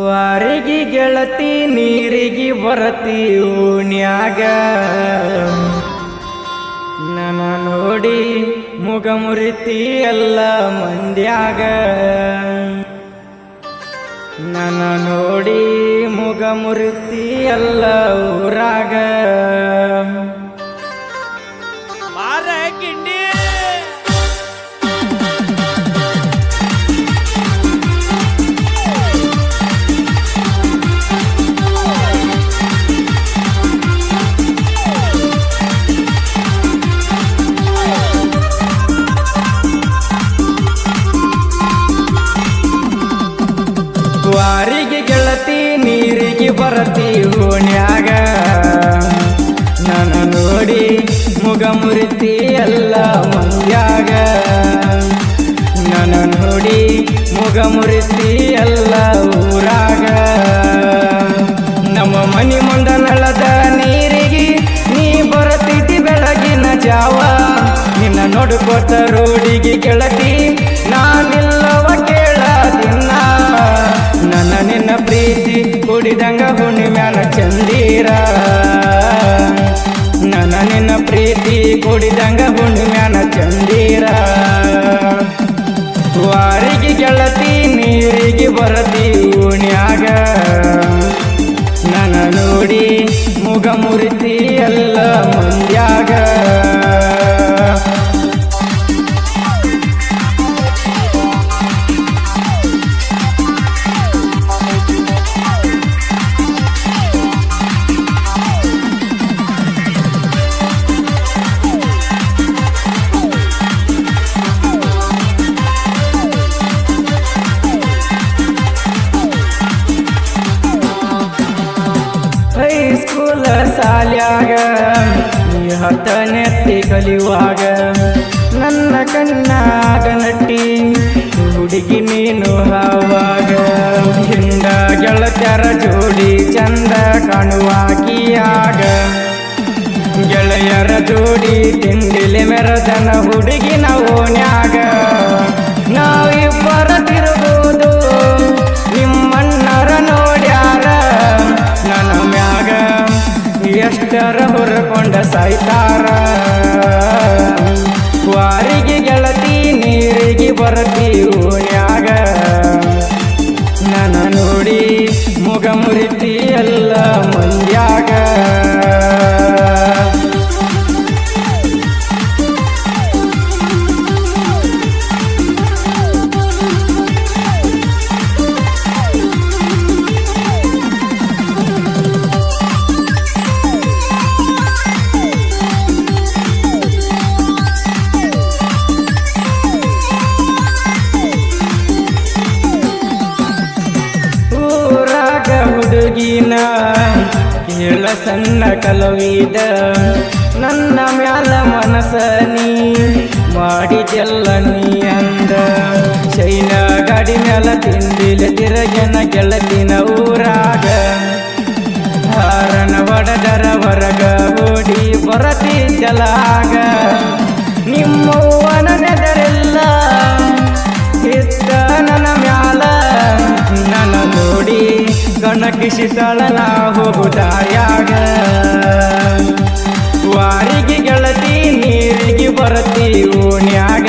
ವಾರಿಗೆ ಗೆಳತಿ, ನೀರಿಗಿ ಬರತಿ ಓಣ್ಯಾಗ ನನ ನೋಡಿ ಮುಗ ಮುರಿತಿ ಎಲ್ಲ ಮಂದ್ಯಾಗ. ನನ್ನ ನೋಡಿ ಮುಗ ಮುರಿತಿ ಎಲ್ಲ ಊರಾಗ. ವಾರಿಗೆ ಗೆಳತಿ, ನೀರಿಗೆ ಬರತಿ ಓಣ್ಯಾಗ ನಾನು ನೋಡಿ ಮುಗ ಮುರಿತಿ ಎಲ್ಲ ಮಂದ್ಯಾಗ. ನಾನು ನೋಡಿ ಮುಗ ಮುರಿತಿ ಎಲ್ಲ ಊರಾಗ. ನಮ್ಮ ಮನಿ ಮುಂದ ನಳದ ನೀರಿಗೆ ನೀ ಬರತಿದ್ದಿ ಬೆಳಗಿನ ಜಾವ. ನಿನ್ನ ನೋಡ್ಕೋತ ರೋಡಿಗೆ ಗೆಳತಿ ನಾನಿಲ್ಲವ ಕುಡಿದಂಗ ಹುಣ್ಣಿಮ್ಯಾನ ಚಂದೀರ. ನನ್ನ ನಿನ್ನ ಪ್ರೀತಿ ಕುಡಿದಂಗ ಹುಣ್ಣಿಮ್ಯಾನ ಚಂದೀರ. ವಾರಿಗೆ ಗೆಳತಿ, ನೀರಿಗೆ ಬರತಿ ಉಣ್ಯಾಗ ನನ್ನ ನೋಡಿ ಮುಗ ಮುರಿತಿ ಎಲ್ಲ ಮಂದ್ಯಾಗ. ಸಾಲ್ಯಾಗ, ನೀ ಹತ್ತನೆತ್ತಿ ಕಲಿಯುವಾಗ, ನನ್ನ ಕಣ್ಣಾಗ ನಟ್ಟಿ ಹುಡುಗಿ ನೀನು ಹಾವಾಗ. ಹಿಂದ ಗೆಳತ್ಯರ ಜೋಡಿ ಚಂದ ಕಾಣುವಾಗಿಯಾಗ ಗೆಳೆಯರ ಜೋಡಿ ತಿಂಡಿಲಿ ಮೆರದನ ಹುಡುಗಿನ ಓಣ್ಯಾಗ. ಎಷ್ಟರ ಹೊರಕೊಂಡ ಸಾಯ್ತಾರ ವಾರಿಗೆ ಗೆಳತಿ ನೀರಿಗೆ ಬರತಿ ಹುಡುಗಿನ ಕೇಳ ಸಣ್ಣ ಕಲವಿದ. ನನ್ನ ಮ್ಯಾಲ ಮನಸ ನೀ ಮಾಡಿದೆಲ್ಲ ನೀ ಅಂದ. ಶೈನ ಗಾಡಿ ಮ್ಯಾಲ ತಿಂದಿಲ್ಲ ತಿರಗನ ಗೆಳತಿನ ಒಣಗಿಸಿ ತಳಲ ಹೋಗು ದಾಯಾಗ ವಾರಿಗೆ ಗೆಳತಿ ನೀರಿಗೆ ಬರತಿ ಓಣ್ಯಾಗ